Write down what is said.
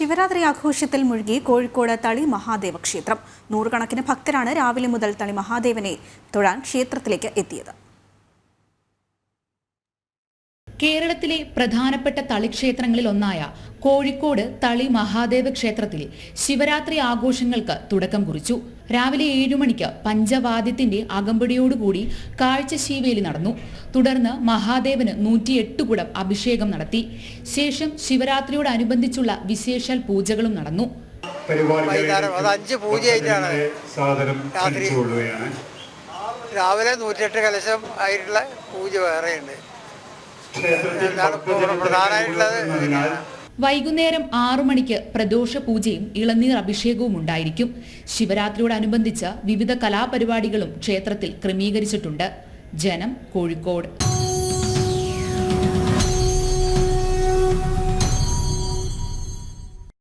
ശിവരാത്രി ആഘോഷത്തിൽ മുഴുകി കോഴിക്കോട് തളി മഹാദേവ ക്ഷേത്രം. നൂറുകണക്കിന് ഭക്തരാണ് രാവിലെ മുതൽ തളി മഹാദേവനെ തൊഴാൻ ക്ഷേത്രത്തിലേക്ക് എത്തിയത്. കേരളത്തിലെ പ്രധാനപ്പെട്ട തളിക്ഷേത്രങ്ങളിൽ ഒന്നായ കോഴിക്കോട് തളി മഹാദേവ ക്ഷേത്രത്തിൽ ശിവരാത്രി ആഘോഷങ്ങൾക്ക് തുടക്കം കുറിച്ചു. രാവിലെ ഏഴു മണിക്ക് പഞ്ചവാദ്യത്തിന്റെ അകമ്പടിയോടുകൂടി കാഴ്ച ശീവേലി നടന്നു. തുടർന്ന് മഹാദേവന് നൂറ്റിയെട്ട് കുടം അഭിഷേകം നടത്തി. ശേഷം ശിവരാത്രിയോടനുബന്ധിച്ചുള്ള വിശേഷാൽ പൂജകളും നടന്നു. വൈകുന്നേരം അത് അഞ്ച് പൂജയായിട്ടാണ് രാത്രി. രാവിലെ നൂറ്റെട്ട് കലശം ആയിട്ടുള്ള പൂജ വേറെയുണ്ട്. വൈകുന്നേരം ആറു മണിക്ക് പ്രദോഷ പൂജയും ഇളനീർ അഭിഷേകവും ഉണ്ടായിരിക്കും. ശിവരാത്രിയോടനുബന്ധിച്ച് വിവിധ കലാപരിപാടികളും ക്ഷേത്രത്തിൽ ക്രമീകരിച്ചിട്ടുണ്ട്. ജനം കോഴിക്കോട്.